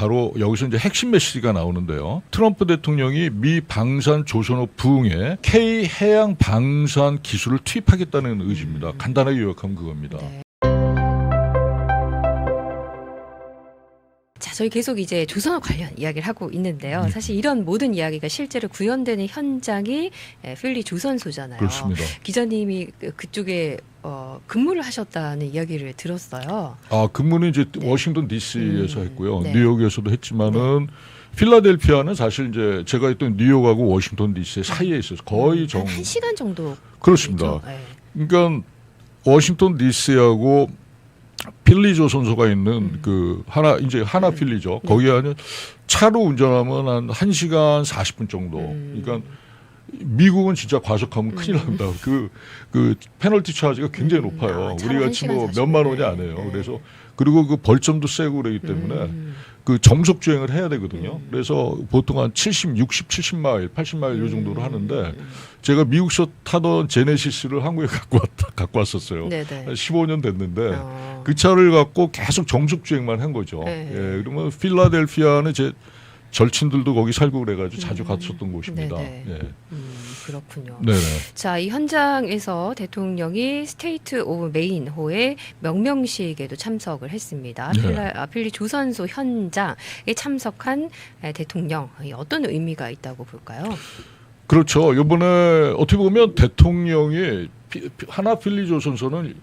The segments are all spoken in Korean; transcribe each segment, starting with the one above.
바로 여기서 이제 핵심 메시지가 나오는데요. 트럼프 대통령이 미 방산 조선업 부흥에 K 해양 방산 기술을 투입하겠다는 의지입니다. 간단하게 요약하면 그겁니다. 네. 자, 저희 계속 이제 조선업 관련 이야기를 하고 있는데요. 네. 사실 이런 모든 이야기가 실제로 구현되는 현장이 에, 필리 조선소잖아요. 그렇습니다. 기자님이 그- 그쪽에 어, 근무를 하셨다는 이야기를 들었어요. 아 근무는 이제 네. 워싱턴 D.C.에서 음, 했고요. 네. 뉴욕에서도 했지만은 필라델피아는 사실 이제 제가 있던 뉴욕하고 워싱턴 D.C. 사이에 있어서 거의 정 음, 한 시간 정도 그렇습니다. 네. 그러니까 워싱턴 D.C.하고 필리 조선소가 있는 음. 그 하나 이제 하나 필리죠. 거기 한 차로 운전하면 한 1 시간 40분 정도. 음. 그러니까 미국은 진짜 과속하면 큰일 납니다. 그, 그 페널티 차지가 굉장히 음. 높아요. 아, 우리 차로 같이 뭐 1시간 몇만 원이 40분. 안 해요. 네. 그래서 그리고 그 벌점도 세고 그러기 때문에 음. 그 정속 주행을 해야 되거든요. 음. 그래서 보통 한 70, 60, 70마일, 80마일 요 정도로 하는데 음. 제가 미국서 타던 제네시스를 한국에 갖고 왔다 갖고 왔었어요. 네네. 한 15년 됐는데 어. 그 차를 갖고 계속 정속 주행만 한 거죠. 네. 예, 그러면 필라델피아는 제 절친들도 거기 살고 그래가지고 자주 음. 갔었던 곳입니다. 네네. 예. 음, 그렇군요. 네네. 자, 이 현장에서 대통령이 스테이트 오브 메인호의 명명식에도 참석을 했습니다. 네. 필라, 아, 필리 조선소 현장에 참석한 에, 대통령 이 어떤 의미가 있다고 볼까요? 그렇죠. 이번에 어떻게 보면 대통령이 하나 필리 조선소는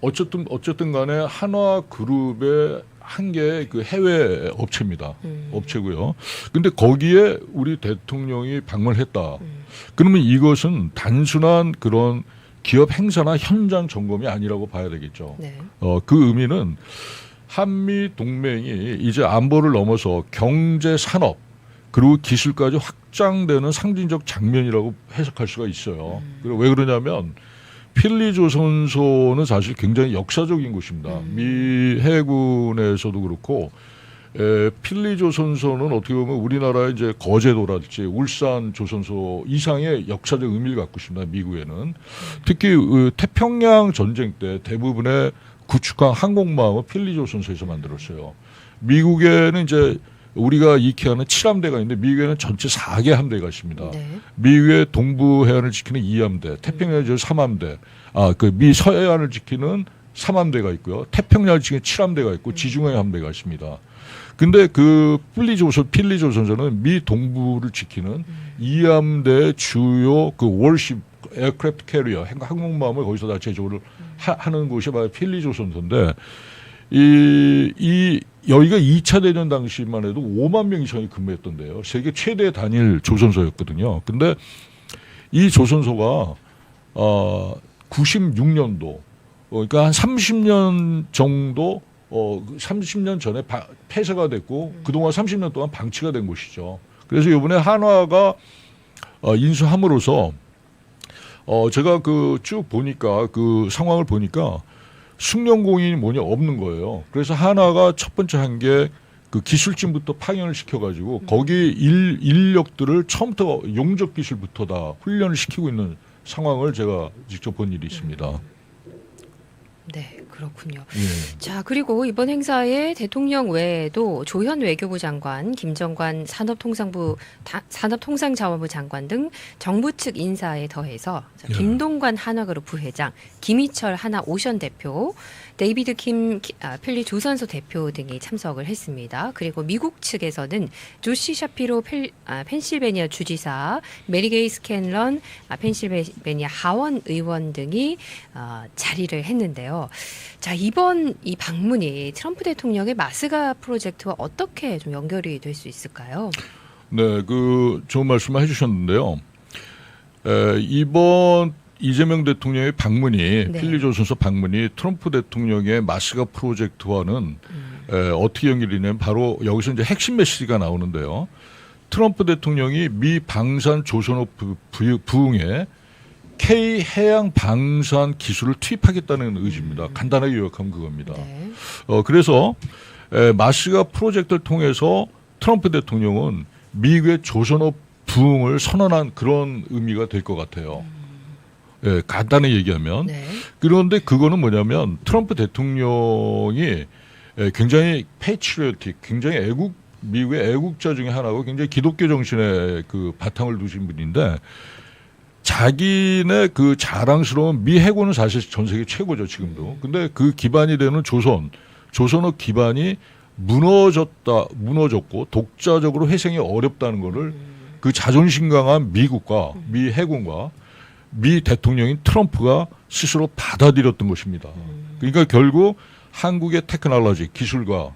어쨌든 어쨌든 간에 한화 그룹의 한개그 해외 업체입니다. 음. 업체고요. 근데 거기에 우리 대통령이 방문했다. 음. 그러면 이것은 단순한 그런 기업 행사나 현장 점검이 아니라고 봐야 되겠죠. 네. 어, 그 의미는 한미 동맹이 이제 안보를 넘어서 경제 산업 그리고 기술까지 확장되는 상징적 장면이라고 해석할 수가 있어요. 음. 그리고 왜 그러냐면 필리 조 선소는 사실 굉장히 역사적인 곳입니다. 음. 미 해군에서도 그렇고 에, 필리 조 선소는 어떻게 보면 우리나라의 이제 거제도랄지 울산 조선소 이상의 역사적 의미를 갖고 있습니다. 미국에는 특히 그 태평양 전쟁 때 대부분의 구축한 항공모함은 필리 조 선소에서 만들었어요. 미국에는 이제 우리가 익히하는 7함대가 있는데 미국에는 전체 4개 함대가 있습니다. 네. 미국의 동부 해안을 지키는 2함대, 태평양을 지키는 3함대, 아, 그 미 서해안을 지키는 3함대가 있고요. 태평양을 지키는 7함대가 있고 지중해 함대가 있습니다. 근데 그 필리 조선, 필리 조선소는 미 동부를 지키는 2함대 주요 그 월십 에어크래프트 캐리어 항공모함을 거기서 다 제조를 하, 하는 곳이 바로 필리 조선소인데 이, 이 여기가 2차 대전 당시만 해도 5만 명 이상이 근무했던데요. 세계 최대 단일 조선소였거든요. 근데 이 조선소가 어 96년도 어, 그러니까 한 30년 정도 어 30년 전에 바- 폐쇄가 됐고 그동안 30년 동안 방치가 된 곳이죠. 그래서 이번에 한화가 어, 인수함으로써 어 제가 그 쭉 보니까 그 상황을 보니까 숙련 공인이 뭐냐 없는 거예요. 그래서 하나가 첫 번째 한 게 그 기술진부터 파견을 시켜가지고 거기 일, 인력들을 처음부터 용접 기술부터 다 훈련을 시키고 있는 상황을 제가 직접 본 일이 있습니다. 네, 그렇군요. 예. 자, 그리고 이번 행사에 대통령 외에도 조현 외교부 장관, 김정관 산업통상부 다- 산업통상자원부 장관 등 정부 측 인사에 더해서 자, 예. 김동관 한화그룹 부회장, 김희철 하나 오션 대표, 데이비드 킴 키- 아, 필리 조선소 대표 등이 참석을 했습니다. 그리고 미국 측에서는 조시 샤피로 펠- 아, 펜실베니아 주지사, 메리게이 스캔런 아, 펜실베니아 하원 의원 등이 어, 자리를 했는데요. 자 이번 이 방문이 트럼프 대통령의 마스가 프로젝트와 어떻게 좀 연결이 될 수 있을까요? 네, 그 좋은 말씀을 해주셨는데요. 에, 이번 이재명 대통령의 방문이 네. 필리조선소 방문이 트럼프 대통령의 마스가 프로젝트와는 음, 에, 어떻게 연결이냐면 바로 여기서 이제 핵심 메시지가 나오는데요. 트럼프 대통령이 미 방산 조선업 부- 부흥에 K 해양 방산 기술을 투입하겠다는 의지입니다. 간단하게 요약하면 그겁니다. 네. 어, 그래서 에, 마스가 프로젝트를 통해서 트럼프 대통령은 미국의 조선업 부흥을 선언한 그런 의미가 될 것 같아요. 예, 간단히 얘기하면 네. 그런데 그거는 뭐냐면 트럼프 대통령이 에, 굉장히 패치리어틱, 굉장히 애국 미국의 애국자 중에 하나고 굉장히 기독교 정신의 그 바탕을 두신 분인데 자기네 그 자랑스러운 미 해군은 사실 전 세계 최고죠 지금도. 근데 그 기반이 되는 조선, 조선의 기반이 무너졌다, 무너졌고 독자적으로 회생이 어렵다는 거를 그 자존심 강한 미국과 미 해군과 미 대통령인 트럼프가 스스로 받아들였던 것입니다. 그러니까 결국 한국의 테크놀로지 기술과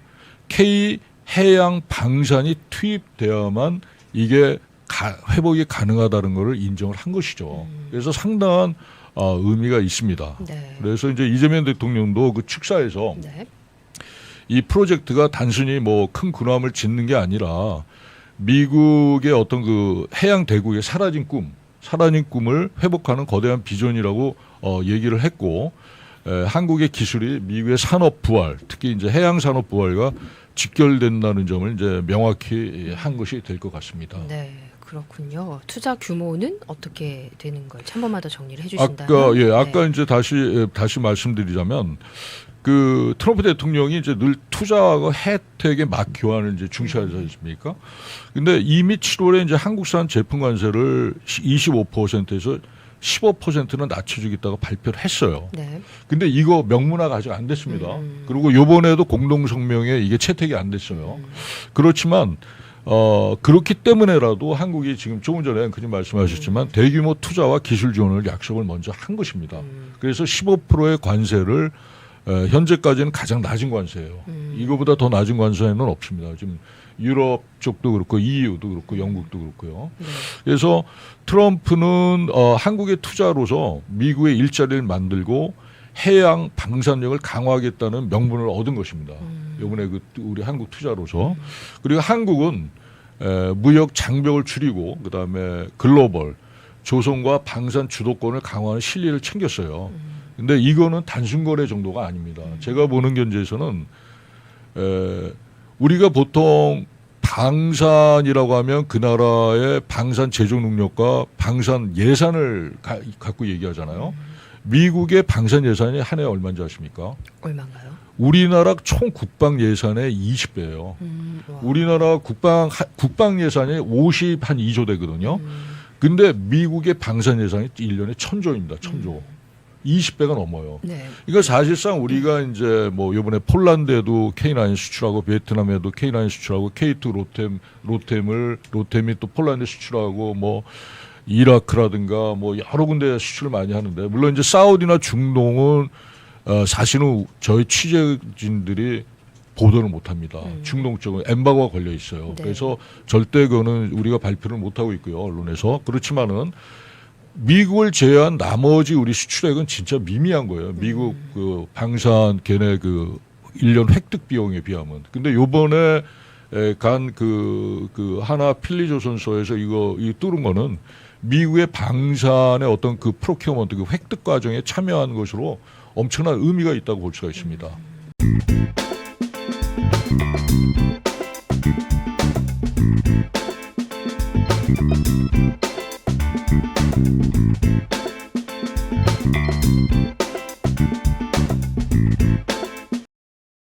K 해양 방산이 투입되어야만 이게 가- 회복이 가능하다는 것을 인정을 한 것이죠. 그래서 상당한 어, 의미가 있습니다. 네. 그래서 이제 이재명 대통령도 그 축사에서 네. 이 프로젝트가 단순히 뭐 큰 군함을 짓는 게 아니라 미국의 어떤 그 해양 대국의 사라진 꿈, 사라진 꿈을 회복하는 거대한 비전이라고 어, 얘기를 했고 에, 한국의 기술이 미국의 산업 부활, 특히 이제 해양 산업 부활과 직결된다는 점을 이제 명확히 한 것이 될 것 같습니다. 네. 그렇군요. 투자 규모는 어떻게 되는 걸한 번만 더 정리를 해주신다면. 아까 예 아까 네. 이제 다시 예, 다시 말씀드리자면 그 트럼프 대통령이 이제 늘 투자하고 혜택의 막 교환을 이제 중시하지 않습니까? 근데 이미 7월에 이제 한국산 제품 관세를 25%에서 15%는 낮춰주겠다고 발표를 했어요. 네. 근데 이거 명문화가 아직 안 됐습니다. 음. 그리고 요번에도 공동성명에 이게 채택이 안 됐어요. 음. 그렇지만 어 그렇기 때문에라도 한국이 지금 조금 전에 앵커님 말씀하셨지만 대규모 투자와 기술 지원을 약속을 먼저 한 것입니다. 음. 그래서 15%의 관세를 에, 현재까지는 가장 낮은 관세예요. 음. 이거보다 더 낮은 관세는 없습니다. 지금 유럽 쪽도 그렇고 EU도 그렇고 영국도 그렇고요. 네. 그래서 트럼프는 어, 한국의 투자로서 미국의 일자리를 만들고 해양 방산력을 강화하겠다는 명분을 얻은 것입니다. 음. 이번에 그 우리 한국 투자로서 그리고 한국은 에, 무역 장벽을 줄이고 그다음에 글로벌 조선과 방산 주도권을 강화하는 실리를 챙겼어요. 근데 이거는 단순 거래 정도가 아닙니다. 제가 보는 견제에서는 에, 우리가 보통 방산이라고 하면 그 나라의 방산 제조 능력과 방산 예산을 가, 갖고 얘기하잖아요. 미국의 방산 예산이 한 해에 얼마인지 아십니까? 얼마인가요? 우리나라 총 국방 예산의 20배예요. 음, 와. 우리나라 국방 하- 국방 예산이 50 한 2조 되거든요. 음. 근데 미국의 방산 예산이 1년에 1000조입니다. 1000조. 20배가 넘어요. 네. 이거 사실상 우리가 이제 뭐 요번에 폴란드에도 K9 수출하고 베트남에도 K9 수출하고 K2 로템 로템을 로템이 또 폴란드 수출하고 뭐 이라크라든가 뭐 여러 군데 수출을 많이 하는데 물론 이제 사우디나 중동은 어 사실은 저희 취재진들이 보도를 못 합니다. 음. 중동 쪽은 엠바고가 걸려 있어요. 네. 그래서 절대 그거는 우리가 발표를 못 하고 있고요. 언론에서. 그렇지만은 미국을 제외한 나머지 우리 수출액은 진짜 미미한 거예요. 미국 그 방산 걔네 그 1년 획득 비용에 비하면. 근데 요번에 간 그 그 하나 필리조선소에서 이거 이 뚫은 거는 미국의 방산의 어떤 그 프로큐어먼트 그 획득 과정에 참여한 것으로 엄청난 의미가 있다고 볼 수가 있습니다.